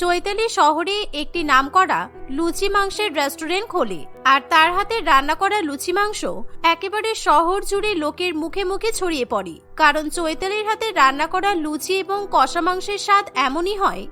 চৈতালি শহরে একটি নামকরা লুচি মাংসের রেস্টুরেন্ট খোলে, আর তার হাতে রান্না করা লুচি মাংস একেবারে শহর জুড়ে লোকের মুখে মুখে ছড়িয়ে পড়ে। কারণ চৈতালির হাতে রান্না করা লুচি এবং কষা মাংসের স্বাদ এমনই হয়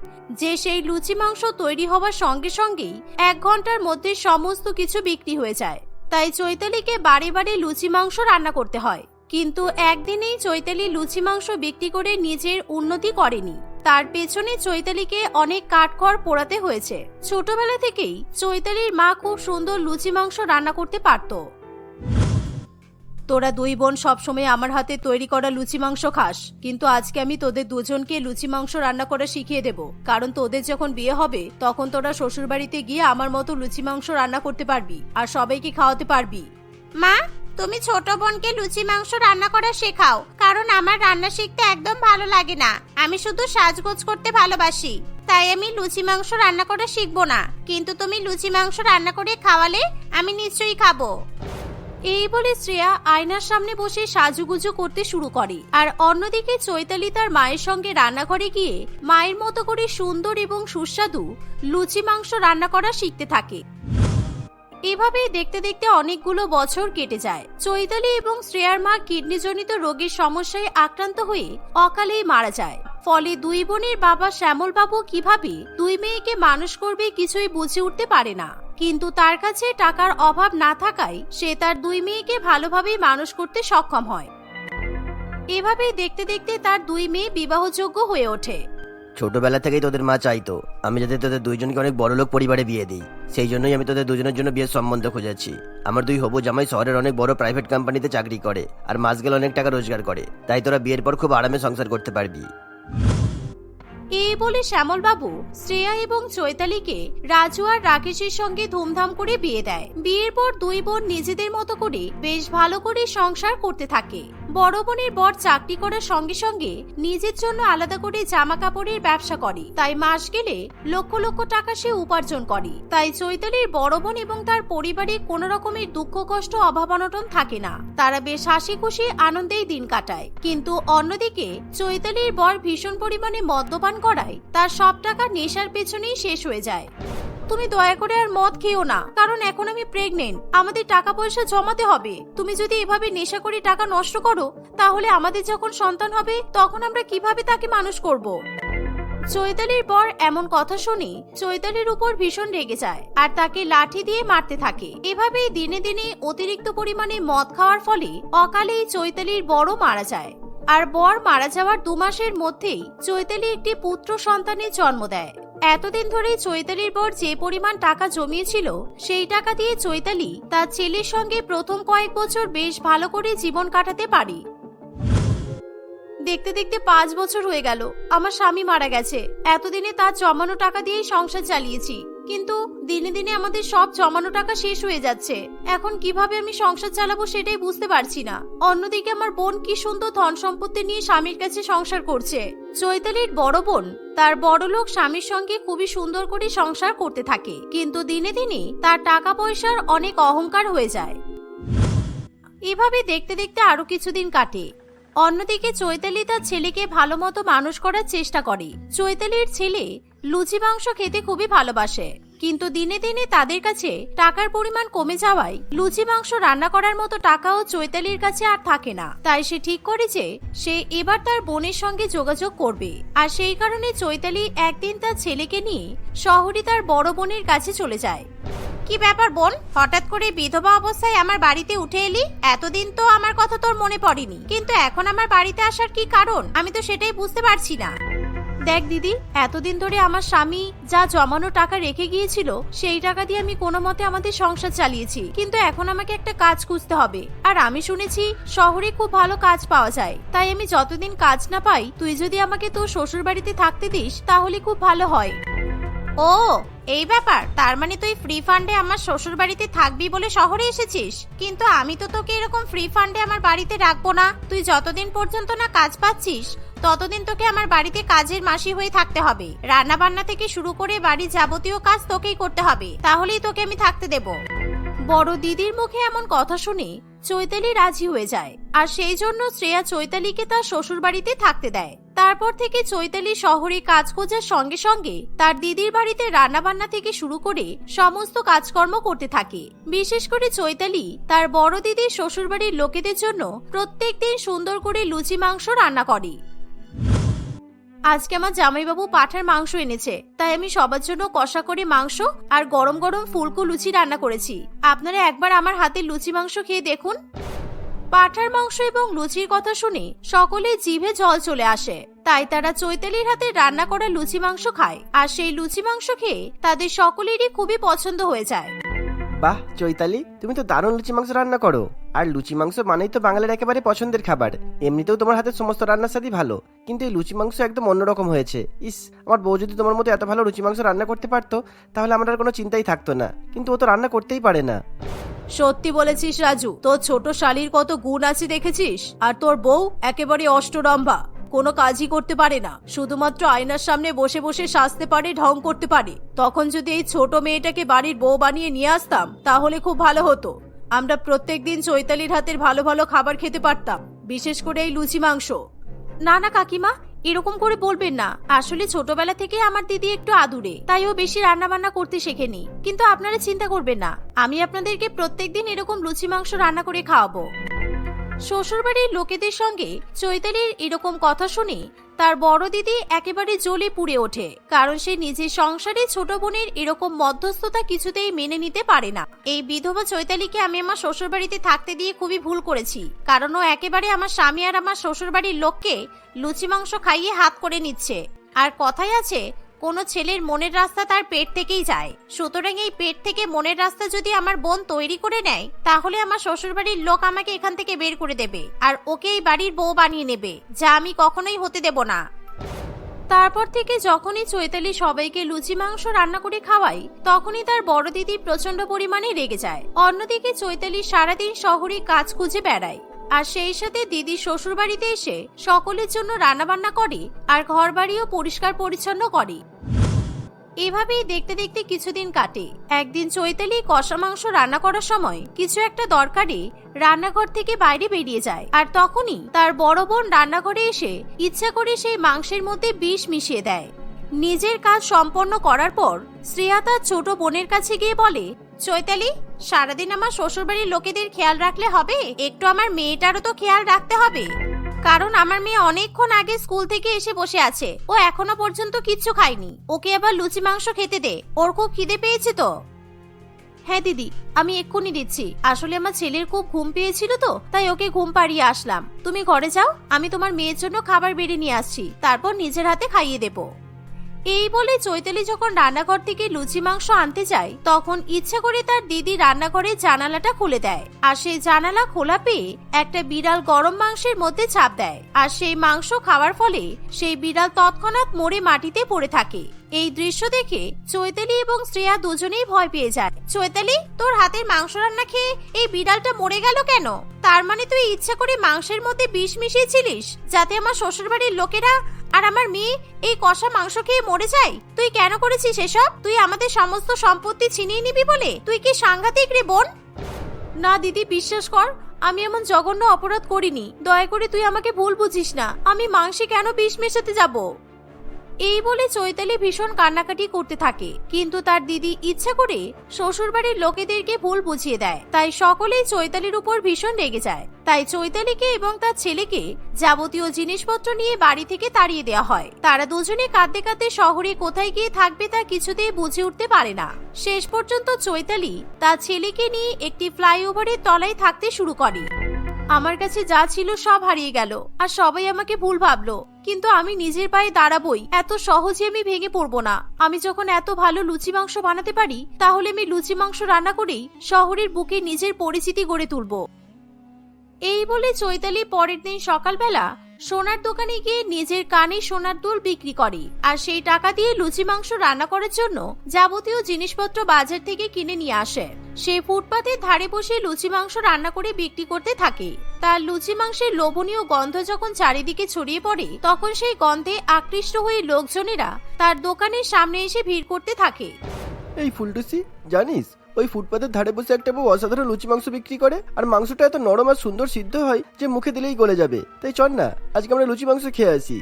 যে সেই লুচি মাংস তৈরি হওয়ার সঙ্গে সঙ্গেই এক ঘণ্টার মধ্যে সমস্ত কিছু বিক্রি হয়ে যায়। তাই চৈতালিকে বারে বারে লুচি মাংস রান্না করতে হয়। কিন্তু একদিনেই চৈতালি লুচি মাংস বিক্রি করে নিজের উন্নতি করেনি। তার পেছনে চৈতালিকে অনেক কাঠখড় পোড়াতে হয়েছে। ছোটবেলা থেকেই চৈতালির মা খুব সুন্দর লুচি মাংস রান্না করতে পারত। তোরা দুই বোন সবসময় আমার হাতে তৈরি করা লুচি মাংস খাস, কিন্তু আজকে আমি তোদের দুজনকে লুচি মাংস রান্না করা শিখিয়ে দেব। কারণ তোদের যখন বিয়ে হবে, তখন তোরা শ্বশুর বাড়িতে গিয়ে আমার মতো লুচি মাংস রান্না করতে পারবি, আর সবাইকে খাওয়াতে পারবি। মা তুমি ছোট বোনকে লুচি মাংস রান্না করা শেখাও, কারণ আমার রান্না শিখতে একদম ভালো লাগে না। আমি শুধু সাজগোজ করতে ভালোবাসি, তাই আমি লুচি মাংস রান্না করা শিখব না। কিন্তু তুমি লুচি মাংস রান্না করে খাওয়ালে আমি নিশ্চয়ই খাব। এই বলে শ্রেয়া আয়নার সামনে বসে সাজুগুজু করতে শুরু করে। আর অন্যদিকে চৈতালি তার মায়ের সঙ্গে রান্নাঘরে গিয়ে মায়ের মতো করে সুন্দর এবং সুস্বাদু লুচি মাংস রান্না করা শিখতে থাকে। এভাবেই দেখতে দেখতে অনেকগুলো বছর কেটে যায়। চৈতালি এবং শ্রেয়ার মা কিডনিজনিত রোগের সমস্যায় আক্রান্ত হয়ে অকালেই মারা যায়। ফলে দুই বোনের বাবা শ্যামল বাবু কীভাবে দুই মেয়েকে মানুষ করবে কিছুই বুঝে উঠতে পারে না। কিন্তু তার কাছে টাকার অভাব না থাকায় সে তার দুই মেয়েকে ভালোভাবেই মানুষ করতে সক্ষম হয়। এভাবেই দেখতে দেখতে তার দুই মেয়ে বিবাহযোগ্য হয়ে ওঠে। ছোটবেলা থেকেই তোদের মা চাইতো, আমি যাতে তোদের দুইজনকে অনেক বড় লোক পরিবারে বিয়ে দিই। সেই জন্যই আমি তোদের দুজনের জন্য বিয়ের সম্বন্ধ খুঁজেছি। আমার দুই হবু জামাই শহরের অনেক বড় প্রাইভেট কোম্পানিতে চাকরি করে, আর মাস গেলে অনেক টাকা রোজগার করে। তাই তোরা বিয়ের পর খুব আরামে সংসার করতে পারবি। এই বলে শ্যামলবাবু শ্রেয়া এবং চৈতালিকে রাজু আর রাকেশের সঙ্গে ধুমধাম করে বিয়ে দেয়। বিয়ের পর দুই বোন নিজেদের মতো করে বেশ ভালো করে সংসার করতে থাকে। বড় বোনের বর চাকরি করার সঙ্গে সঙ্গে নিজের জন্য আলাদা করে জামা কাপড়ের ব্যবসা করে। তাই মাস গেলে লক্ষ লক্ষ টাকা সে উপার্জন করে। তাই চৈতালির বড় বোন এবং তার পরিবারে কোনো রকমের দুঃখ, কষ্ট অভাব অনটন থাকে না। তারা বেশ হাসি খুশি আনন্দেই দিন কাটায়। কিন্তু অন্যদিকে চৈতালির বর ভীষণ পরিমাণে মদ্যপান করায় তার সব টাকা নেশার পেছনেই শেষ হয়ে যায়। তুমি দয়া করে আর মদ খেও না, কারণ এখন আমি প্রেগনেন্ট আমাদের টাকা পয়সা জমাতে হবে। তুমি যদি এভাবে নেশা করে টাকা নষ্ট করো, তাহলে আমাদের যখন সন্তান হবে, তখন আমরা কীভাবে তাকে মানুষ করব? চৈতালির পর এমন কথা শুনে চৈতালির উপর ভীষণ রেগে যায় আর তাকে লাঠি দিয়ে মারতে থাকে। এভাবেই দিনে দিনে অতিরিক্ত পরিমাণে মদ খাওয়ার ফলে অকালেই চৈতালির বড় মারা যায়। আর বর মারা যাওয়ার দু মাসের মধ্যেই চৈতালি একটি পুত্র সন্তানের জন্ম দেয়। এতদিন ধরে চৈতালির বর যে পরিমাণ টাকা জমিয়েছিল, সেই টাকা দিয়ে চৈতালি তার ছেলের সঙ্গে প্রথম কয়েক বছর বেশ ভালো করে জীবন কাটাতে পারি। দেখতে দেখতে পাঁচ বছর হয়ে গেল, আমার স্বামী মারা গেছে। এতদিনে তার জমানো টাকা দিয়েই সংসার চালিয়েছি। কিন্তু দিনে দিনে আমাদের সব জমানো টাকা শেষ হয়ে যাচ্ছে। এখন কীভাবে আমি সংসার চালাবো সেটাই বুঝতে পারছি না। অন্যদিকে আমার বোন কি সুন্দর ধন সম্পত্তি নিয়ে স্বামীর কাছে সংসার করছে। চৈতালির বড় বোন, তার বড়লোক স্বামীর সঙ্গে খুবই সুন্দর করে সংসার করতে থাকে। কিন্তু দিনে দিনে তার টাকা পয়সার অনেক অহংকার হয়ে যায়। এভাবে দেখতে দেখতে আরও কিছুদিন কাটে। অন্যদিকে চৈতালি তার ছেলেকে ভালো মতো মানুষ করার চেষ্টা করে। চৈতালির ছেলে লুচি মাংস খেতে খুবই ভালোবাসে। কিন্তু দিনে দিনে তাদের কাছে টাকার পরিমাণ কমে যাওয়ায় লুচি মাংস রান্না করার মতো টাকাও চৈতালির কাছে আর থাকে না। তাই সে ঠিক করে যে সে এবার তার বোনের সঙ্গে যোগাযোগ করবে। আর সেই কারণে চৈতালি একদিন তার ছেলেকে নিয়ে শহরে তার বড় বোনের কাছে চলে যায়। কি ব্যাপার বোন? হঠাৎ করে বিধবা অবস্থায় আমার বাড়িতে উঠে এলি? এতদিন তো আমার কথা তোর মনে পড়েনি। কিন্তু এখন আমার বাড়িতে আসার কি কারণ? আমি তো সেটাই বুঝতে পারছি না। দেখ দিদি, এতদিন ধরে আমার স্বামী যা জমানো টাকা রেখে গিয়েছিল, সেই টাকা দিয়ে আমি কোনো মতে আমাদের সংসার চালিয়েছি। কিন্তু এখন আমাকে একটা কাজ খুঁজতে হবে। আর আমি শুনেছি, শহরে খুব ভালো কাজ পাওয়া যায়। তাই আমি যতদিন কাজ না পাই, তুই যদি আমাকে তোর শ্বশুর বাড়িতে থাকতে দিস, তাহলে খুব ভালো হয়। ও, এই ব্যাপার। তার মানে তুই ফ্রি ফান্ডে আমার শ্বশুর বাড়িতে থাকবি বলে শহরে এসেছিস? কিন্তু আমি তো তোকে এরকম ফ্রি ফান্ডে আমার বাড়িতে রাখব না। তুই যতদিন পর্যন্ত না কাজ পাচ্ছিস, ততদিন তোকে আমার বাড়িতে কাজের মাসি হয়ে থাকতে হবে। রান্না বান্না থেকে শুরু করে বাড়ির যাবতীয় কাজ তোকেই করতে হবে। তাহলেই তোকে আমি থাকতে দেব। বড় দিদির মুখে এমন কথা শুনে চৈতালি রাজি হয়ে যায়। আর সেই জন্য শ্রেয়া চৈতালিকে তার শ্বশুর বাড়িতে থাকতে দেয়। তারপর থেকে চৈতালি শহরে কাজ খোঁজার সঙ্গে সঙ্গে তার দিদির বাড়িতে রান্নাবান্না থেকে শুরু করে সমস্ত কাজকর্ম করতে থাকে। বিশেষ করে চৈতালি তার বড় দিদির শ্বশুরবাড়ির লোকেদের জন্য প্রত্যেকদিন সুন্দর করে লুচি মাংস রান্না করে। আজকে আমার জামাইবাবু পাঠার মাংস এনেছে, তাই আমি সবার জন্য কষা করে মাংস আর গরম গরম ফুলকো লুচি রান্না করেছি। আপনারা একবার আমার হাতের লুচি মাংস খেয়ে দেখুন। পাঠার মাংস এবং লুচির কথা শুনে সকলে জিভে জল চলে আসে। তাই তারা চৈতালির হাতে রান্না করা লুচি মাংস খায়, আর সেই লুচি মাংস খেয়ে তাদের সকলেরই খুবই পছন্দ হয়ে যায়। বাহ, চৈতালি, তুমি তো দারুণ লুচি মাংস রান্না করো। আর লুচি মাংস মানেই তো বাঙালির একেবারে পছন্দের খাবার। এমনিতেও তোমার হাতের সমস্ত রান্নার সাথেই ভালো। কিন্তু এই লুচি মাংস একদম অন্যরকম হয়েছে। ইস, আমার বউ যদি তোমার মতো এত ভালো লুচি মাংস রান্না করতে পারতো, তাহলে আমার আর কোনো চিন্তাই থাকতো না। কিন্তু ও তো রান্না করতেই পারে না। সত্যি বলেছিস রাজু, তোর ছোট শালির কত গুণ আছে দেখেছিস? আর তোর বউ একেবারে অষ্টরম্ভা। কোনো কাজই করতে পারে না। শুধুমাত্র আয়নার সামনে বসে বসে সাজতে পারে, ঢং করতে পারে। তখন যদি এই ছোট মেয়েটাকে বাড়ির বউ বানিয়ে নিয়ে আসতাম, তাহলে খুব ভালো হতো। আমরা প্রত্যেক দিন চৈতালির হাতের ভালো ভালো খাবার খেতে পারতাম, বিশেষ করে এই লুচি মাংস। না না, কাকিমা, এরকম করে বলবেন না। আসলে ছোটবেলা থেকে আমার দিদি একটু আদুরে, তাই ও বেশি রান্না বান্না করতে শেখেনি। কিন্তু আপনারা চিন্তা করবেন না, আমি আপনাদেরকে প্রত্যেকদিন এরকম লুচি মাংস রান্না করে খাওয়াবো। শ্বশুরবাড়ির লোকেদের সঙ্গে চৈতালির এরকম কথা শুনে তার বড় দিদি একেবারে জ্বলে পুড়ে ওঠে, কারণ সে নিজের সংসারে ছোট বোনের এরকম মধ্যস্থতা কিছুতেই মেনে নিতে পারে না। এই বিধবা চৈতালিকে আমি আমার শ্বশুরবাড়িতে থাকতে দিয়ে খুবই ভুল করেছি, কারণ ও একেবারে আমার স্বামী আর আমার শ্বশুরবাড়ির লোককে লুচি মাংস খাইয়ে হাত করে নিচ্ছে। আর কথাই আছে কোনো ছেলের মনের রাস্তা তার পেট থেকেই যায়। সুতরাং এই পেট থেকে মনের রাস্তা যদি আমার বোন তৈরি করে নেয়, তাহলে আমার শ্বশুরবাড়ির লোক আমাকে এখান থেকে বের করে দেবে আর ওকে এই বাড়ির বউ বানিয়ে নেবে, যা আমি কখনোই হতে দেব না। তারপর থেকে যখনই চৈতালি সবাইকে লুচি মাংস রান্না করে খাওয়াই তখনই তার বড় দিদি প্রচণ্ড পরিমাণে রেগে যায়। অন্যদিকে চৈতালি সারাদিন শহরে কাজ খুঁজে বেড়ায়। আর সেই সাথে দিদি শ্বশুর বাড়িতে এসে সকলের জন্য রান্নাবান্না করে আর ঘর বাড়িও পরিষ্কার পরিচ্ছন্ন করে। এভাবেই দেখতে দেখতে কিছুদিন কাটে। একদিন চৈতালি কষা মাংস রান্না করার সময় কিছু একটা দরকারে রান্নাঘর থেকে বাইরে বেরিয়ে যায় আর তখনই তার বড় বোন রান্নাঘরে এসে ইচ্ছা করে সেই মাংসের মধ্যে বিষ মিশিয়ে দেয়। নিজের কাজ সম্পন্ন করার পর শ্রেয়া তার ছোট বোনের কাছে গিয়ে বলে চৈতালি, সারাদিন আমার শ্বশুরবাড়ির লোকেদের খেয়াল রাখলে হবে? একটু আমার মেয়েটারও তো খেয়াল রাখতে হবে। কারণ আমার মেয়ে অনেকক্ষণ আগে স্কুল থেকে এসে বসে আছে। ও এখনও পর্যন্ত কিচ্ছু খায়নি। ওকে আবার লুচি মাংস খেতে দে। ওর খুব খিদে পেয়েছে তো? হ্যাঁ দিদি, আমি এক্ষুনি দিচ্ছি। আসলে আমার ছেলের খুব ঘুম পেয়েছিল তো, তাই ওকে ঘুম পাড়িয়ে আসলাম। তুমি ঘরে যাও, আমি তোমার মেয়ের জন্য খাবার বেড়ে নিয়ে আসছি। তারপর নিজের হাতে খাইয়ে দেবো। এই বলে চৈতালি যখন রান্নাঘর থেকে লুচি মাংস আনতে যায়, তখন ইচ্ছা করে তার দিদি রান্নাঘরের জানালাটা খুলে দেয়। আর সেই জানালা খোলা পেয়ে একটা বিড়াল গরম মাংসের মধ্যে ছাপ দেয়। আর সেই মাংস খাওয়ার ফলে সেই বিড়াল তৎক্ষণাৎ মরে মাটিতে পড়ে থাকে। এই দৃশ্য দেখে চৈতালি এবং শ্রেয়া দুজনেই ভয় পেয়ে যায়। চৈতালি, তোর হাতের মাংস রান্না খেয়ে এই বিড়ালটা মরে গেল কেন? তার মানে তুই ইচ্ছা করে মাংসের মধ্যে বিষ মিশিয়েছিলিস, যাতে আমার শ্বশুরবাড়ির লোকেরা আর আমার মেয়ে এই কষা মাংস খেয়ে মরে যায়? তুই কেন করেছিস এসব? তুই আমাদের সমস্ত সম্পত্তি ছিনিয়ে নিবি বলে? তুই কি সাংঘাতিক রে বোন? না, দিদি, বিশ্বাস কর, আমি এমন জঘন্য অপরাধ করিনি। দয়া করে তুই আমাকে ভুল বুঝিস না। আমি মাংসে কেন বিষ মেশাতে যাব? এই বলে চৈতালি ভীষণ কান্নাকাটি করতে থাকে। কিন্তু তার দিদি ইচ্ছা করে শ্বশুরবাড়ির লোকেদেরকে ভুল বুঝিয়ে দেয়। তাই সকলেই চৈতালির উপর ভীষণ রেগে যায়। তাই চৈতালিকে এবং তার ছেলেকে যাবতীয় জিনিসপত্র নিয়ে বাড়ি থেকে তাড়িয়ে দেওয়া হয়। তারা দুজনে কাঁদতে কাঁদতে শহরে কোথায় গিয়ে থাকবে তা কিছুতেই বুঝে উঠতে পারে না। শেষ পর্যন্ত চৈতালি তার ছেলেকে নিয়ে একটি ফ্লাইওভারের তলায় থাকতে শুরু করে। আমার কাছে যা ছিল সব হারিয়ে গেল। আর সবাই আমাকে ভুল ভাবলো। কিন্তু আমি নিজের পায়ে দাঁড়াবই। এত সহজে আমি ভেঙে পড়ব না। আমি যখন এত ভালো লুচি মাংস বানাতে পারি, তাহলে আমি লুচি মাংস রান্না করেই শহরের বুকে নিজের পরিচিতি গড়ে তুলব। এই বলে চৈতালি পরের দিন সকালবেলা সোনার দোকানে গিয়ে নিজের কানে সোনার দুল বিক্রি করে। আর সেই টাকা দিয়ে লুচি মাংস রান্না করার জন্য যাবতীয় জিনিসপত্র বাজার থেকে কিনে নিয়ে আসে। সে ফুটপাতের ধারে বসে লুচি মাংস রান্না করে বিক্রি করতে থাকে। তার লুচি মাংসের লোভনীয় গন্ধ যখন চারিদিকে ছড়িয়ে পড়ে, তখন সেই গন্ধে আকৃষ্ট হয়ে লোকজনেরা তার দোকানের সামনে এসে ভিড় করতে থাকে। এই ফুলটুসি, জানিস ওই ফুটপাতের ধারে বসে একটা বউ অসাধারণ লুচি মাংস বিক্রি করে, আর মাংসটা এত নরম আর সুন্দর সিদ্ধ হয় যে মুখে দিলেই গলে যাবে। তাই চল না, আজকে আমরা লুচি মাংস খেয়ে আসি।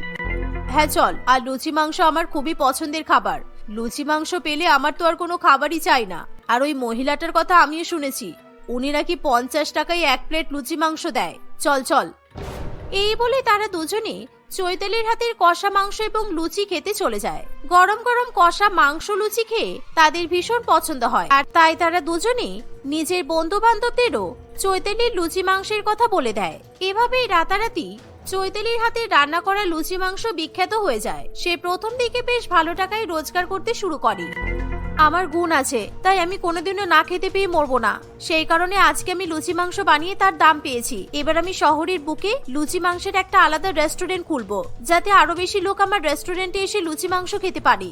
হ্যাঁ চল। আর লুচি মাংস আমার খুবই পছন্দের খাবার। লুচি মাংস পেলে আমার তো আর কোনো খাবারই চাই না। আর ওই মহিলাটার কথা আমিও শুনেছি। উনি নাকি পঞ্চাশ টাকায় এক প্লেট লুচি মাংস দেয়। চল চল। এই বলে তারা দুজনে চৈতালির হাতের কষা মাংস এবং লুচি খেতে চলে যায়। গরম গরম কষা মাংস লুচি খেয়ে তাদের ভীষণ পছন্দ হয়। আর তাই তারা দুজনে নিজের বন্ধু বান্ধবদেরও চৈতালির লুচি মাংসের কথা বলে দেয়। এভাবেই রাতারাতি চৈতালির হাতে রান্না করা লুচি মাংস বিখ্যাত হয়ে যায়। সে প্রথম দিকে বেশ ভালো টাকায় রোজগার করতে শুরু করে। আমার গুণ আছে, তাই আমি কোনোদিনও না খেতে পেয়ে মরবো না। সেই কারণে আজকে আমি লুচি মাংস বানিয়ে তার দাম পেয়েছি। এবার আমি শহরের বুকে লুচি মাংসের একটা আলাদা রেস্টুরেন্ট খুলবো, যাতে আরও বেশি লোক আমার রেস্টুরেন্টে এসে লুচি মাংস খেতে পারে।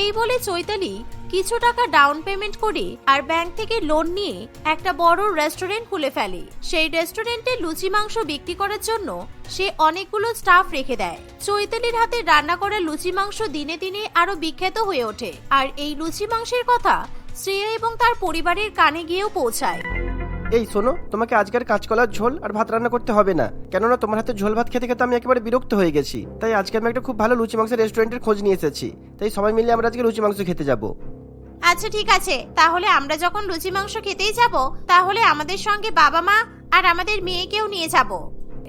এই বলে চৈতালি কিছু টাকা ডাউন পেমেন্ট করি আর ব্যাংক থেকে লোন নিয়ে একটা বড় রেস্টুরেন্ট খুলে ফেলে। সেই রেস্টুরেন্টে লুচি মাংস বিক্রি করার জন্য সে অনেকগুলো স্টাফ রেখে দেয়। চৈতালির হাতে রান্না করা লুচি মাংস দিনে দিনে আরও বিখ্যাত হয়ে ওঠে। আর এই লুচি মাংসের কথা শ্রেয়া এবং তার পরিবারের কানে গিয়েও পৌঁছায়। এই শোনো, তোমাকে আজকের কাঁচকলার ঝোল আর ভাত রান্না করতে হবে না। কেননা তোমার হাতে ঝোল ভাত খেতে খেতে আমি একেবারে বিরক্ত হয়ে গেছি। তাই আজকে আমি একটা খুব ভালো লুচি মাংসের রেস্টুরেন্টের খোঁজ নিয়ে এসেছি। তাই সবাই মিলে আমরা আজকে লুচি মাংস খেতে যাব। আচ্ছা ঠিক আছে। তাহলে আমরা যখন লুচি মাংস খেতেই যাব, তাহলে আমাদের সঙ্গে বাবা মা আর আমাদের মেয়েকেও নিয়ে যাব।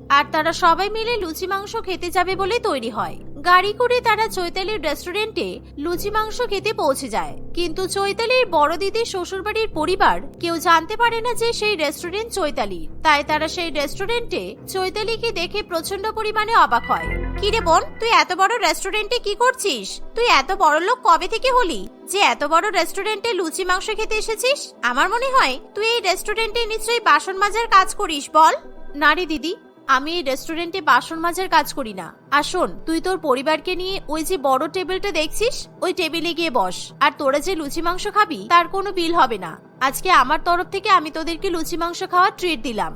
আর তারা সবাই মিলে লুচি মাংস খেতে যাবে বলে তৈরি হয়। গাড়ি করে তারা চৈতালির রেস্টুরেন্টে লুচি মাংস খেতে পৌঁছে যায়। কিন্তু চৈতালির বড় দিদির শ্বশুরবাড়ির পরিবার কেউ জানতে পারে না যে সেই রেস্টুরেন্ট চৈতালি। তাই তারা সেই রেস্টুরেন্টে চৈতালিকে দেখে প্রচণ্ড পরিমাণে অবাক হয়। কিরে বোন, তুই এত বড় রেস্টুরেন্টে কি করছিস? তুই এত বড় লোক কবে থেকে হলি? যে এত বড় রেস্টুরেন্টে লুচি মাংস খেতে এসেছিস? আমার মনে হয় তুই এই রেস্টুরেন্টে নিশ্চয়ই বাসন মাজার কাজ করিস, বল। না রে দিদি, আমি এই রেস্টুরেন্টে বাসন মাজার কাজ করি না। আর শোন, তুই তোর পরিবারকে নিয়ে ওই যে বড় টেবিলটা দেখছিস? ওই টেবিলে গিয়ে বস। আর তোরা যে লুচি মাংস খাবি, তার কোনো বিল হবে না। আজকে আমার তরফ থেকে আমি তোদেরকে লুচি মাংস খাওয়ার ট্রিট দিলাম।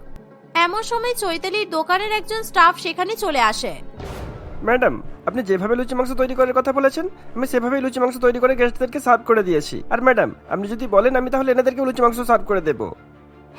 এমন সময় চৈতালির দোকানের একজন স্টাফ সেখানে চলে আসে। ম্যাডাম, আপনি যেভাবে লুচি মাংস তৈরি করার কথা বলেছেন, আমি সেভাবেই লুচি মাংস তৈরি করে গেস্টদেরকে সার্ভ করে দিয়েছি। আর ম্যাডাম, আপনি যদি বলেন, আমি তাহলে এনাদেরকে লুচি মাংস সার্ভ করে দেবো।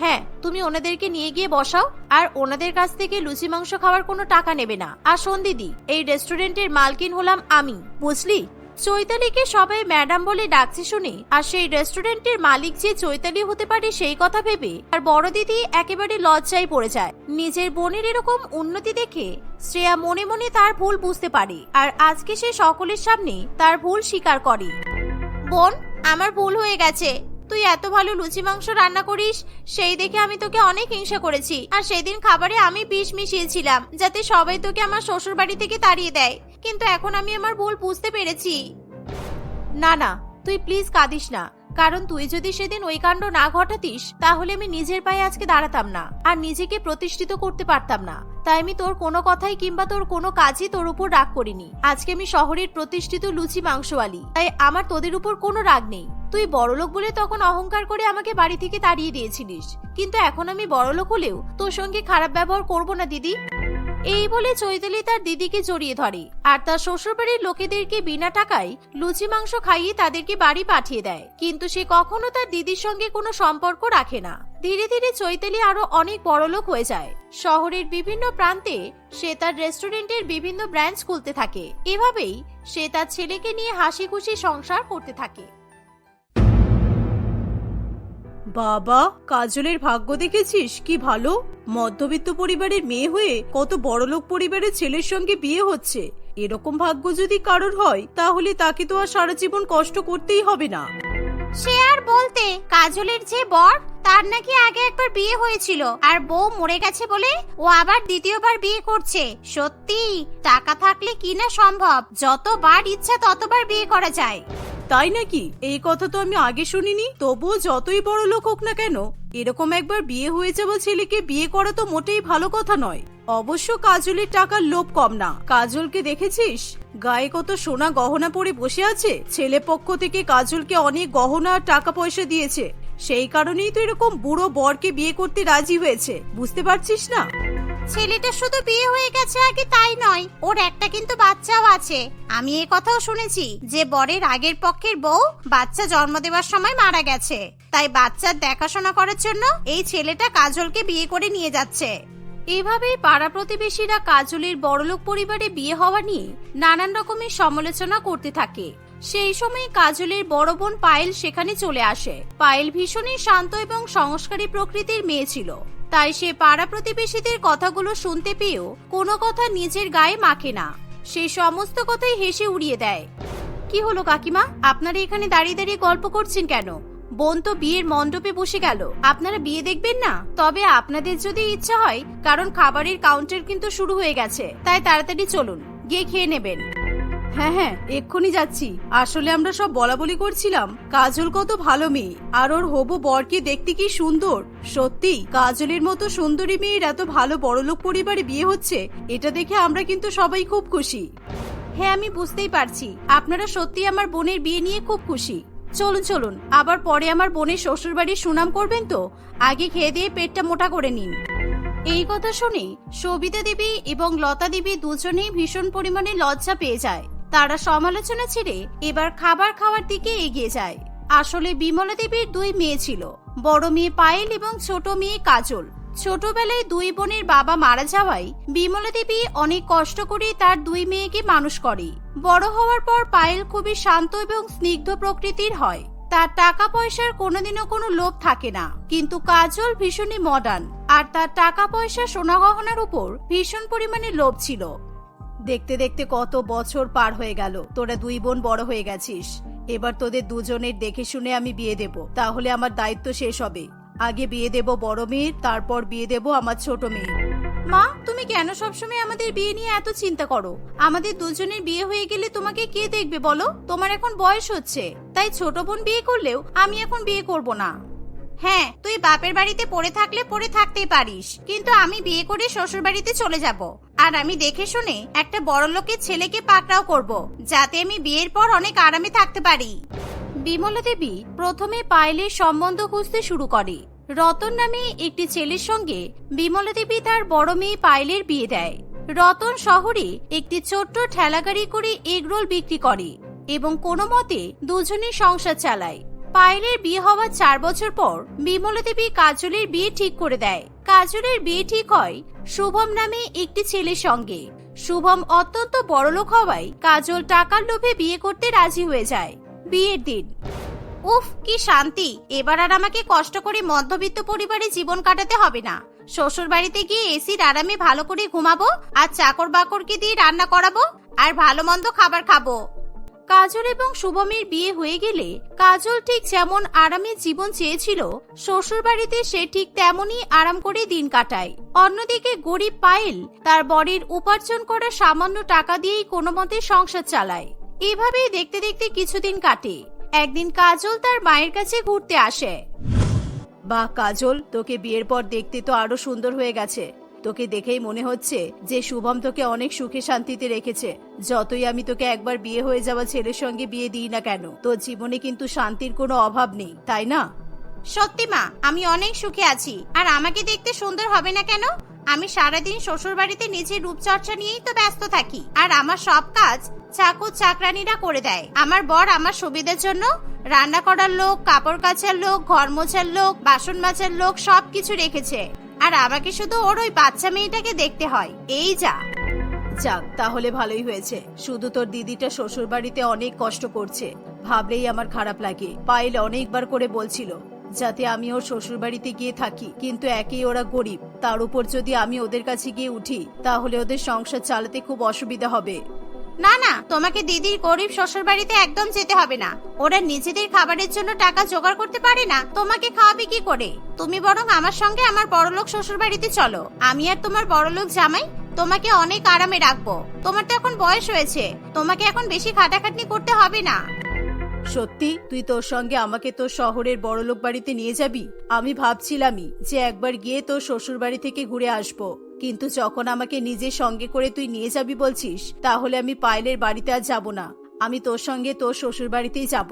হ্যাঁ তুমি ওনাদেরকে নিয়ে গিয়ে বসাও, আর ওনাদের কাছ থেকে লুচি মাংস খাওয়ার কোনো টাকা নেবে না। আর শোন দিদি, এই রেস্টুরেন্টের মালকিন হলাম আমি, বুঝলি? চৈতালিকে সবাই ম্যাডাম বলে ডাকছে শুনে, আর সেই রেস্টুরেন্টের মালিক যে চৈতালি হতে পারে সেই কথা ভেবে আর বড় দিদি একেবারে লজ্জায় পড়ে যায়। নিজের বোনের এরকম উন্নতি দেখে শ্রেয়া মনে মনে তার ভুল বুঝতে পারে, আর আজকে সে সকলের সামনে তার ভুল স্বীকার করে। বোন, আমার ভুল হয়ে গেছে। তুই এত ভালো লুচি মাংস রান্না করিস, সেই দেখে আমি তোকে অনেক হিংসা করেছি। আর সেদিন খাবারে আমি বিষ মিশিয়েছিলাম, যাতে সবাই তোকে আমার শ্বশুর বাড়ি থেকে তাড়িয়ে দেয়। কিন্তু এখন আমি আমার ভুল বুঝতে পেরেছি। না না, তুই প্লিজ কাঁদিস না। কারণ তুই যদি সেদিন ওই কাণ্ড না ঘটাতিস, তাহলে আমি নিজের পায়ে আজকে দাঁড়াতাম না। আর নিজেকে প্রতিষ্ঠিত করতে পারতাম না। তাই আমি তোর কোনো কথাই কিংবা তোর কোনো কাজই তোর উপর রাগ করিনি। আজকে আমি শহরের প্রতিষ্ঠিত লুচি মাংসওয়ালি। তাই আমার তোদের উপর কোনো রাগ নেই। তুই বড়লোক বলে তখন অহংকার করে আমাকে বাড়ি থেকে তাড়িয়ে দিয়েছিলিস। কিন্তু এখন আমি বড়লোক হলেও তোর সঙ্গে খারাপ ব্যবহার করব না, দিদি। এই বলে চৈতালি তার দিদিকে জড়িয়ে ধরে আর তার শ্বশুরবাড়ির লোকেদেরকে বিনা টাকায় লুচি মাংস খাইয়ে তাদেরকে বাড়ি পাঠিয়ে দেয়। কিন্তু সে কখনো তার দিদির সঙ্গে কোনো সম্পর্ক রাখে না। ধীরে ধীরে চৈতালি আরও অনেক বড়লোক হয়ে যায়। শহরের বিভিন্ন প্রান্তে সে তার রেস্টুরেন্টের বিভিন্ন ব্রাঞ্চ খুলতে থাকে। এভাবেই সে তার ছেলেকে নিয়ে হাসি খুশি সংসার করতে থাকে। বাবা, কাজলের ভাগ্য দেখেছিস? কি ভালো? মধ্যবিত্ত পরিবারের মেয়ে হয়ে কত বড়লোক পরিবারের ছেলের সঙ্গে বিয়ে হচ্ছে। এরকম ভাগ্য যদি কারোর হয়, তাহলে তাকে তো আর সারা জীবন কষ্ট করতেই হবে না। সে আর বলতে, কাজলের যে বর, তার নাকি আগে একবার বিয়ে হয়েছিল, আর বউ মরে গেছে বলে ও আবার দ্বিতীয়বার বিয়ে করছে। সত্যি, টাকা থাকলে কি না সম্ভব? যতবার ইচ্ছা ততবার বিয়ে করা যায়। তাই নাকি? এই কথা তো আমি আগে শুনিনি। তবুও যতই বড় লোক হোক না কেন, এরকম একবার বিয়ে হয়ে যাওয়া ছেলেকে বিয়ে করা তো মোটেই ভালো কথা নয়। অবশ্য কাজলের টাকার লোভ কম না। কাজলকে দেখেছিস? গায়ে কত সোনা গহনা পরে বসে আছে? ছেলে পক্ষ থেকে কাজলকে অনেক গহনা আর টাকা পয়সা দিয়েছে। সেই কারণেই তো এরকম বুড়ো বরকে বিয়ে করতে রাজি হয়েছে। বুঝতে পারছিস না? ছেলেটা শুধু বিয়ে হয়ে গেছে আগে তাই নয়, ওর একটা কিন্তু বাচ্চাও আছে। আমি এই কথাও শুনেছি যে বরের আগের পক্ষের বউ বাচ্চা জন্ম দেওয়ার সময় মারা গেছে। তাই বাচ্চার দেখাশোনা করার জন্য এই ছেলেটা কাজলকে বিয়ে করে নিয়ে যাচ্ছে। এভাবেই পাড়া প্রতিবেশীরা কাজলের বড়লোক পরিবারে বিয়ে হওয়া নিয়ে নানান রকমের সমালোচনা করতে থাকে। সেই সময় কাজলের বড় বোন পায়েল সেখানে চলে আসে। পায়েল ভীষণই শান্ত এবং সংস্কারী প্রকৃতির মেয়ে ছিল। তাই সে পাড়া প্রতিবেশীদের কথাগুলো শুনতে পেয়েও কোনো কথা নিজের গায়ে মাখে না। সে সমস্ত কথাই হেসে উড়িয়ে দেয়। কি হলো কাকিমা? আপনারা এখানে দাঁড়িয়ে দাঁড়িয়ে গল্প করছেন কেন? বোন তো বিয়ের মণ্ডপে বসে গেল। আপনারা বিয়ে দেখবেন না? তবে আপনাদের যদি ইচ্ছা হয়, কারণ খাবারের কাউন্টার কিন্তু শুরু হয়ে গেছে। তাই তাড়াতাড়ি চলুন, গিয়ে খেয়ে নেবেন। হ্যাঁ হ্যাঁ এক্ষুনি যাচ্ছি। আসলে আমরা সব বলা বলি করছিলাম। কাজল কত ভালো মেয়ে, আর ওর হবু বরকে দেখতে কি সুন্দর? সত্যি, কাজলের মতো সুন্দরী মেয়ের এত ভালো বড়লোক পরিবারে বিয়ে হচ্ছে, এটা দেখে আমরা কিন্তু সবাই খুব খুশি। হ্যাঁ আমি বুঝতেই পারছি। আপনারা সত্যি আমার বোনের বিয়ে নিয়ে খুব খুশি। চলুন চলুন, আবার পরে আমার বোনের শ্বশুরবাড়ির সুনাম করবেন তো? আগে খেয়ে দিয়ে পেটটা মোটা করে নিন। এই কথা শুনে সবিতা দেবী এবং লতা দেবী দুজনেই ভীষণ পরিমাণে লজ্জা পেয়ে যায়। তারা সমালোচনা ছেড়ে এবার খাবার খাওয়ার দিকে এগিয়ে যায়। আসলে বিমলা দেবীর দুই মেয়ে ছিল, বড় মেয়ে পায়েল এবং ছোট মেয়ে কাজল। ছোটবেলায় দুই বোনের বাবা মারা যাওয়ায় বিমলা দেবী অনেক কষ্ট করে তার দুই মেয়েকে মানুষ করে। বড় হওয়ার পর পায়েল খুবই শান্ত এবং স্নিগ্ধ প্রকৃতির হয়। তার টাকা পয়সার কোনোদিনও কোনো লোভ থাকে না, কিন্তু কাজল ভীষণই মডার্ন আর তার টাকা পয়সা সোনা গহনার উপর ভীষণ পরিমাণে লোভ ছিল। দেখতে দেখতে কত বছর পার হয়ে গেল। তোরা দুই বোন বড় হয়ে গেছিস। এবার তোদের দুজনের দেখে শুনে আমি বিয়ে দেব। তাহলে আমার দায়িত্ব শেষ হবে। আগে বিয়ে দেব বড় মেয়ের, তারপর বিয়ে দেব আমার ছোট মেয়ের। মা, তুমি কেন সবসময় আমাদের বিয়ে নিয়ে এত চিন্তা করো? আমাদের দুজনের বিয়ে হয়ে গেলে তোমাকে কে দেখবে বলো? তোমার এখন বয়স হচ্ছে। তাই ছোট বোন বিয়ে করলেও আমি এখন বিয়ে করব না। হ্যাঁ তুই বাপের বাড়িতে পড়ে থাকলে পড়ে থাকতেই পারিস, কিন্তু আমি বিয়ে করে শ্বশুর বাড়িতে চলে যাব। আর আমি দেখে শুনে একটা বড় লোকের ছেলেকে পাকড়াও করব, যাতে আমি বিয়ের পর অনেক আরামে থাকতে পারি। বিমলা দেবী প্রথমে পায়েলের সম্বন্ধ খুঁজতে শুরু করে। রতন নামে একটি ছেলের সঙ্গে বিমলা দেবী তার বড় মেয়ে পায়েলের বিয়ে দেয়। রতন শহরে একটি ছোট্ট ঠেলাগাড়ি করে এগরোল বিক্রি করে এবং কোনো মতে দুজনে সংসার চালায়। পায়েলের বিয়ে হওয়ার চার বছর পর বিমলা দেবী কাজলের বিয়ে ঠিক করে দেয়। কাজলের বিয়ে ঠিক হয় শুভম নামে একটি ছেলের সঙ্গে। শুভম অত্যন্ত বড়লোক হওয়ায় কাজল টাকার লোভে বিয়ে করতে রাজি হয়ে যায়। বিয়ের দিন। উফ, কি শান্তি! এবার আর আমাকে কষ্ট করে মধ্যবিত্ত পরিবারে জীবন কাটাতে হবে না। শ্বশুর বাড়িতে গিয়ে এসির আরামে ভালো করে ঘুমাবো আর চাকর বাকরকে দিয়ে রান্না করাবো আর ভালো মন্দ খাবার খাব। কাজল এবং শুভমের বিয়ে হয়ে গেলে কাজল ঠিক যেমন আরামে জীবন চেয়েছিল শ্বশুর বাড়িতে সে ঠিক তেমনই আরাম করে দিন কাটায়। অন্যদিকে গরিব পায়েল তার বরের উপার্জন করা সামান্য টাকা দিয়েই কোনো মতে সংসার চালায়। এভাবেই দেখতে দেখতে কিছুদিন কাটে। একদিন কাজল তার মায়ের কাছে ঘুরতে আসে। বাহ, কাজল, তোকে বিয়ের পর দেখতে তো আরও সুন্দর হয়ে গেছে। তোকে দেখেই মনে হচ্ছে যে শুভম তোকে অনেক সুখে শান্তিতে রেখেছে। যতই আমি তোকে একবার বিয়ে হয়ে যাওয়া ছেলের সঙ্গে বিয়ে দিই না কেন, তোর জীবনে কিন্তু শান্তির কোনো অভাব নেই, তাই না? সত্যি মা, আমি অনেক সুখে আছি। আর আমাকে দেখতে সুন্দর হবে না কেন? আমি সারাদিন শ্বশুর বাড়িতে নিজের রূপচর্চা নিয়েই তো ব্যস্ত থাকি। আর আমার সব কাজ চাকু চাকরানিরা করে দেয়। আমার বর আমার সুবিধার জন্য রান্না করার লোক, কাপড় কাচার লোক, ঘর মোছার লোক, বাসন মাজার লোক সবকিছু রেখেছে। আর আমাকে শুধু ওর ওই বাচ্চা মেয়েটাকে দেখতে হয়। এই যা। যাক, তাহলে ভালোই হয়েছে। শুধু তোর দিদিটা শ্বশুর বাড়িতে অনেক কষ্ট করছে। ভাবলেই আমার খারাপ লাগে। পাইল অনেকবার করে বলছিল, যাতে আমি ওর শ্বশুর বাড়িতে গিয়ে থাকি। কিন্তু একেই ওরা গরিব। তার উপর যদি আমি ওদের কাছে গিয়ে উঠি, তাহলে ওদের সংসার চালাতে খুব অসুবিধা হবে। না না, তোমাকে দিদির গরিব শ্বশুর বাড়িতে একদম যেতে হবে না। ওরা নিজেদের খাবারের জন্য টাকা জোগাড় করতে পারে না, তোমাকে খাওয়াবে কি করে? তুমি বরং আমার সঙ্গে আমার বড়লোক শ্বশুর বাড়িতে চলো। আমি আর তোমার বড়লোক জামাই, তোমাকে অনেক আরামে রাখব। তোমার তো এখন বয়স হয়েছে, তোমাকে এখন বেশি খাটাখাটনি করতে হবে না। সত্যি? তুই তোর সঙ্গে আমাকে তোর শহরের বড়লোক বাড়িতে নিয়ে যাবি? আমি ভাবছিলামই যে একবার গিয়ে তোর শ্বশুর বাড়ি থেকে ঘুরে আসব। কিন্তু যখন আমাকে নিজের সঙ্গে করে তুই নিয়ে যাবি বলছিস, তাহলে আমি পায়েলের বাড়িতে আর যাব না। আমি তোর সঙ্গে তোর শ্বশুর বাড়িতেই যাব।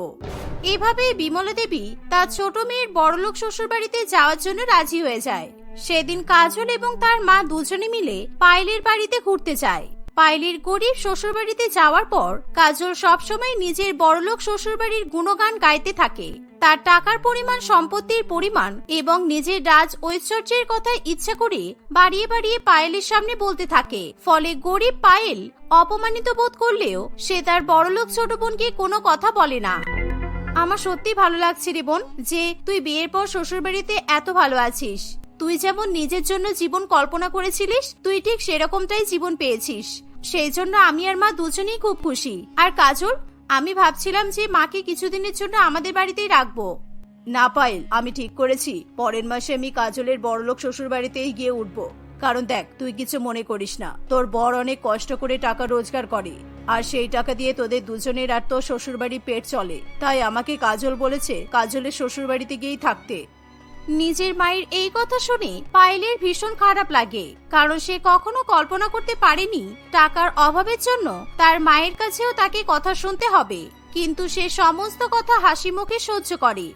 এভাবে বিমলা দেবী তার ছোট মেয়ের বড়লোক শ্বশুর বাড়িতে যাওয়ার জন্য রাজি হয়ে যায়। সেদিন কাজল এবং তার মা দুজনে মিলে পায়েলের বাড়িতে ঘুরতে যায়। পায়েলের গরিব শ্বশুরবাড়িতে যাওয়ার পর কাজল সবসময় নিজের বড়লোক শ্বশুরবাড়ির গুণগান গাইতে থাকে। তার টাকার পরিমাণ, সম্পত্তির পরিমাণ এবং নিজের রাজ ঐশ্বর্যের কথা ইচ্ছা করে বাড়িয়ে বাড়িয়ে পায়েলের সামনে বলতে থাকে। ফলে গরিব পায়েল অপমানিত বোধ করলেও সে তার বড়লোক ছোট বোনকে কোনো কথা বলে না। আমার সত্যি ভালো লাগছে রে বোন যে তুই বিয়ের পর শ্বশুরবাড়িতে এত ভালো আছিস। তুই যেমন নিজের জন্য জীবন কল্পনা করেছিলিস, তুই ঠিক সেরকমটাই জীবন পেয়েছিস। সেই জন্য আমি আর মা দুজনেই খুব খুশি। আর কাজল, আমি ভাবছিলাম যে মাকে কিছুদিনের জন্য আমাদের বাড়িতেই রাখব। না পাইল আমি ঠিক করেছি। পরের মাসে আমি কাজলের বড়লোক শ্বশুর বাড়িতেই গিয়ে উঠবো। কারণ দেখ, তুই কিছু মনে করিস না। তোর বর অনেক কষ্ট করে টাকা রোজগার করে। আর সেই টাকা দিয়ে তোদের দুজনের আর তোর শ্বশুর বাড়ি পেট চলে। তাই আমাকে কাজল বলেছে, কাজলের শ্বশুর বাড়িতে গিয়েই থাকতে। নিজের মায়ের এই কথা শুনে পায়েলের ভীষণ খারাপ লাগে, কারণ সে কখনো কল্পনা করতে পারেনি টাকার অভাবের জন্য তার মায়ের কাছেও তাকে কথা শুনতে হবে। কিন্তু সে সমস্ত কথা হাসি মুখে সহ্য করে।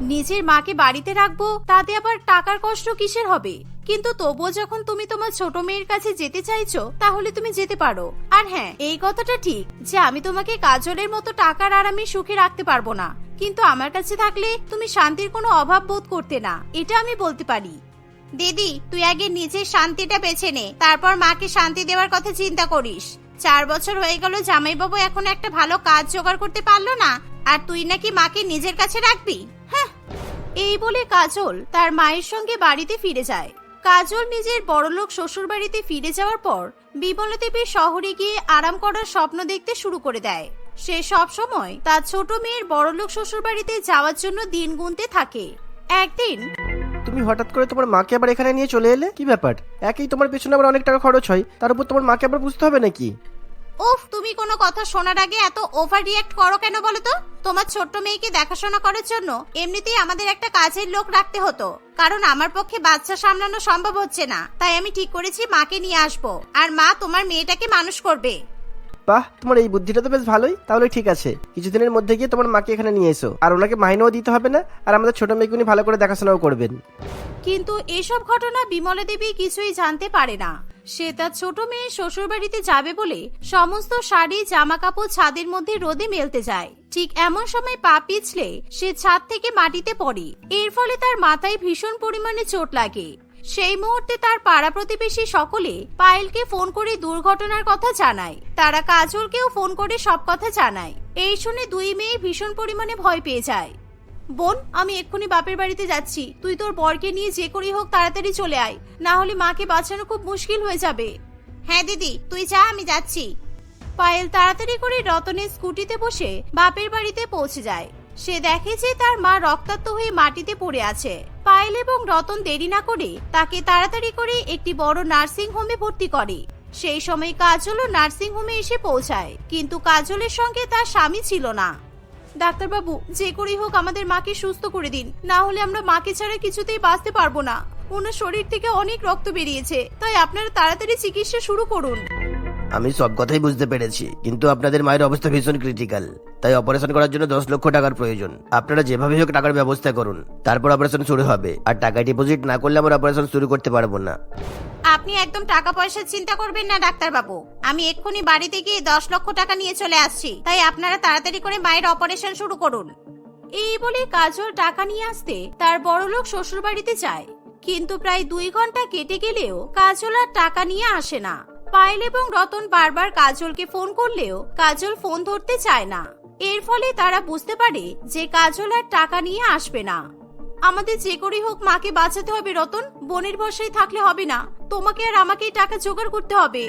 নিজের মাকে বাড়িতে রাখব, তাতে আবার টাকার কষ্ট কিসের হবে? কিন্তু তবুও যখন তুমি তোমার ছোট মেয়ের কাছে যেতে চাইছো, তাহলে তুমি যেতে পারো। আর হ্যাঁ এই কথাটা ঠিক যে আমি তোমাকে কাজলের মতো টাকার আরামে সুখে রাখতে পারব না। কিন্তু আমার কাছে থাকলে তুমি শান্তির কোনো অভাব বোধ করতে না, এটা আমি বলতে পারি। দিদি, তুই আগে নিজের শান্তিটা বেছে নে, তারপর মাকে শান্তি দেওয়ার কথা চিন্তা করিস। চার বছর হয়ে গেল, জামাইবাবু এখন একটা ভালো কাজ জোগাড় করতে পারল না, আর তুই নাকি মাকে নিজের কাছে রাখবি? হ্যাঁ। এই বলে কাজল তার মায়ের সঙ্গে বাড়িতে ফিরে যায়। কাজল নিজের বড়লোক শ্বশুর বাড়িতে ফিরে যাওয়ার পর বিমলা দেবী শহরে গিয়ে আরাম করার স্বপ্ন দেখতে শুরু করে দেয়। সে সব সময় তার ছোট মেয়ের বড়লোক শ্বশুর বাড়িতে যাওয়ার জন্য দিন গুনতে থাকে। একদিন তুমি হঠাৎ করে তোমার মাকে আবার এখানে নিয়ে চলে এলে? কি ব্যাপার? একই তোমার পেছনে আবার অনেক টাকা খরচ হয়, তার উপর তোমার মাকে আবার বুঝতে হবে নাকি? ওফ তুমি কোনো কথা শোনার আগে এত ওভার রিয়াক্ট করো কেন বলো তো? তোমার ছোট্ট মেয়েকে দেখাশোনা করার জন্য এমনিতেই আমাদের একটা কাজের লোক রাখতে হতো। কারণ আমার পক্ষে বাচ্চা সামলানো সম্ভব হচ্ছে না। তাই আমি ঠিক করেছি মাকে নিয়ে আসব। আর মা তোমার মেয়েটাকে মানুষ করবে। বাহ তোমার এই বুদ্ধিটা তো বেশ ভালোই। তাহলে ঠিক আছে। কিছুদিনের মধ্যে গিয়ে তোমার মাকে এখানে নিয়ে এসো। আর ওনাকে মাইনেও দিতে হবে না। আর আমাদের ছোট মেয়েকে উনি ভালো করে দেখাশোনাও করবেন। কিন্তু এসব ঘটনা বিমলা দেবী কিছুই জানতে পারে না। সে তার ছোট মেয়ে শ্বশুর বাড়িতে যাবে বলে সমস্ত শাড়ি জামা কাপড় ছাদের মধ্যে রোদে মেলতে যায়। ঠিক এমন সময় পা পিছলে সে ছাদ থেকে মাটিতে পড়ে। এর ফলে তার মাথায় ভীষণ পরিমাণে চোট লাগে। সেই মুহূর্তে তার পাড়া প্রতিবেশী সকলে পায়েলকে ফোন করে দুর্ঘটনার কথা জানায়। তারা কাজলকেও ফোন করে সব কথা জানায়। এই শুনে দুই মেয়ে ভীষণ পরিমাণে ভয় পেয়ে যায়। বোন, আমি এক্ষুনি বাপের বাড়িতে যাচ্ছি। তুই তোর বরকে নিয়ে যে করেই হোক তাড়াতাড়ি চলে আয়। না হলে মাকে বাঁচানো খুব মুশকিল হয়ে যাবে। হ্যাঁ দিদি, তুই যা, আমি যাচ্ছি। পায়েল তাড়াতাড়ি করে রতনের স্কুটিতে বসে বাপের বাড়িতে পৌঁছে যায়। সে দেখে যে তার মা রক্তাক্ত হয়ে মাটিতে পড়ে আছে। পায়েল এবং রতন দেরি না করে তাকে তাড়াতাড়ি করে একটি বড় নার্সিং হোমে ভর্তি করে। সেই সময় কাজলও নার্সিং হোমে এসে পৌঁছায়, কিন্তু কাজলের সঙ্গে তার স্বামী ছিল না। ডাক্তারবাবু, যে করেই হোক আমাদের মাকে সুস্থ করে দিন। না হলে আমরা মাকে ছাড়া কিছুতেই বাঁচতে পারব না। ওনার শরীর থেকে অনেক রক্ত বেরিয়েছে। তাই আপনারা তাড়াতাড়ি চিকিৎসা শুরু করুন। আমি সব কথাই বুঝতে পেরেছি, কিন্তু আপনাদের মায়ের অবস্থা ভীষণ ক্রিটিক্যাল তাই অপারেশন করার জন্য দশ লক্ষ টাকার প্রয়োজন। আপনারা যেভাবে হোক টাকার ব্যবস্থা করুন, তারপর অপারেশন শুরু হবে। আর টাকা ডিপোজিট না করলে আমরা অপারেশন শুরু করতে পারব না। আপনি একদম টাকা পয়সার চিন্তা করবেন না, ডাক্তারবাবু। আমি এক্ষুনি বাড়িতে গিয়ে দশ লক্ষ টাকা নিয়ে চলে আসছি। তাই আপনারা তাড়াতাড়ি করে মায়ের অপারেশন শুরু করুন। এই বলে কাজল টাকা নিয়ে আসতে তার বড়লোক শ্বশুর বাড়িতে যায়। কিন্তু প্রায় দুই ঘণ্টা কেটে গেলেও কাজল আর টাকা নিয়ে আসে না। পায়েল এবং রতন বারবার কাজলকে ফোন করলেও কাজল ফোন ধরতে চায় না। এর ফলে তারা বুঝতে পারে যে কাজল আর টাকা নিয়ে আসবে না। আমাদের যে করেই হোক মাকে বাঁচাতে হবে, রতন। বোনের ভরসায় থাকলে হবে না। তোমাকে আর আমাকেই টাকা জোগাড় করতে হবে।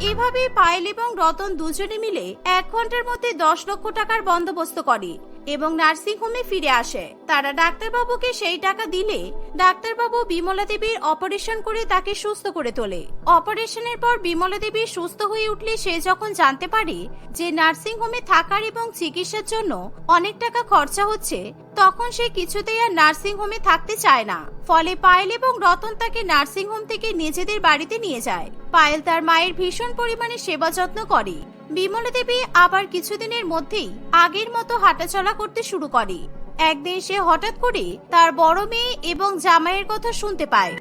এভাবে পায়েল এবং রতন দুজনে মিলে এক ঘণ্টার মধ্যে দশ লক্ষ টাকার বন্দোবস্ত করে। এবং নার্সিং হোমে ফিরে আসে। তারা ডাক্তারবাবুকে সেই টাকা দিলে ডাক্তারবাবু বিমলা দেবীর অপারেশন করে তাকে সুস্থ করে তোলে। অপারেশনের পর বিমলা দেবী সুস্থ হয়ে উঠলে সে যখন জানতে পারে যে নার্সিং হোমে থাকার এবং চিকিৎসার জন্য অনেক টাকা খরচা হচ্ছে, তখন সে কিছুতেই আর নার্সিং হোমে থাকতে চায় না। ফলে পায়েল এবং রতন তাকে নার্সিং হোম থেকে নিজেদের বাড়িতে নিয়ে যায়। পায়েল তার মায়ের ভীষণ পরিমাণে সেবা যত্ন করে। বিমলা দেবী আবার কিছুদিনের মধ্যেই আগের মতো হাঁটাচলা করতে শুরু করে। একদিন সে হঠাৎ করে তার বড় মেয়ে এবং জামাইয়ের কথা শুনতে পায়।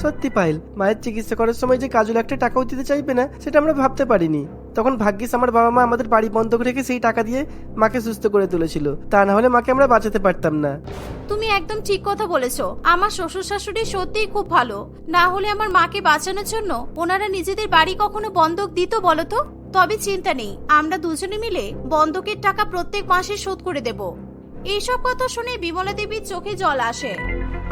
সত্যি পাইল মায়ের চিকিৎসা করার সময় যে কাজল একটা টাকাও দিতে চাইবে না সেটা আমরা ভাবতে পারিনি। তখন ভাগ্যিস আমার বাবা মা আমাদের বাড়ি বন্ধক রেখে সেই টাকা দিয়ে মাকে সুস্থ করে তুলেছিল। তা না হলে মাকে আমরা বাঁচাতে পারতাম না। তুমি একদম ঠিক কথা বলেছ। আমার শ্বশুর শাশুড়ি সত্যিই খুব ভালো। না হলে আমার মাকে বাঁচানোর জন্য ওনারা নিজেদের বাড়ি কখনো বন্ধক দিত বলো তো? তবে চিন্তা নেই, আমরা দুজনে মিলে বন্ধকের টাকা প্রত্যেক মাসে শোধ করে দেব। এইসব কথা শুনে বিমলা দেবীর চোখে জল আসে।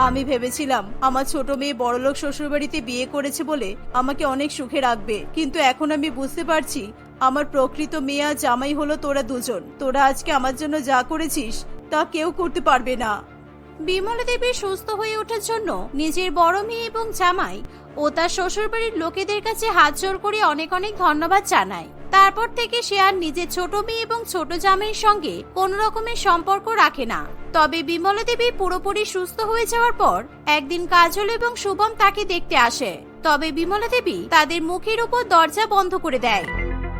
আমি ভেবেছিলাম, আমার ছোট মেয়ে বড়লোক শ্বশুরবাড়িতে বিয়ে করেছে বলে আমাকে অনেক সুখে রাখবে, কিন্তু এখন আমি বুঝতে পারছি, আমার প্রকৃত মেয়ে আর জামাই হলো তোরা দুজন। তোরা আজকে আমার জন্য যা করেছিস, তা কেউ করতে পারবে না। বিমলা দেবী সুস্থ হয়ে ওঠার জন্য নিজের বড় মেয়ে এবং জামাই ও তার শ্বশুরবাড়ির লোকেদের কাছে হাত জোর করে অনেক অনেক ধন্যবাদ জানায়। তারপর থেকে সে আর নিজের ছোট মেয়ে এবং ছোট জামাইয়ের সঙ্গে কোন রকমের সম্পর্ক রাখে না। তবে বিমলা দেবী পুরোপুরি সুস্থ হয়ে যাওয়ার পর একদিন কাজল এবং শুভম তাকে দেখতে আসে। তবে বিমলা দেবী তাদের মুখের উপর দরজা বন্ধ করে দেয়।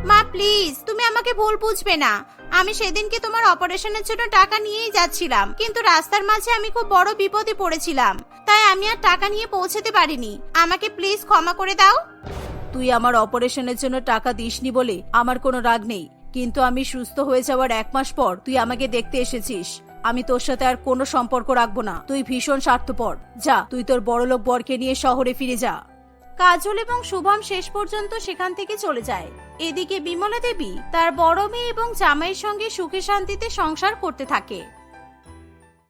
মা, প্লিজ, তুমি আমাকে ভুল বুঝবে না। আমি সেদিনকে তোমার অপারেশনের জন্য টাকা নিয়েই যাচ্ছিলাম, কিন্তু রাস্তার মাঝে আমি খুব বড় বিপদে পড়েছিলাম, তাই আমি আর টাকা নিয়ে পৌঁছাতে পারিনি। আমাকে প্লিজ ক্ষমা করে দাও। তুই আমার অপারেশনের জন্য টাকা দিসনি বলে আমার কোনো রাগ নেই, কিন্তু আমি সুস্থ হয়ে যাওয়ার এক মাস পর তুই আমাকে দেখতে এসেছিস। আমি তোর সাথে আর কোনো সম্পর্ক রাখব না। তুই ভীষণ স্বার্থপর। যা, তুই তোর বড়লোক বরকে নিয়ে শহরে ফিরে যা। কাজল এবং শুভম শেষ পর্যন্ত সেখান থেকে চলে যায়। এদিকে বিমলা দেবী তার বড় মেয়ে এবং জামাইয়ের সঙ্গে সুখে শান্তিতে সংসার করতে থাকে।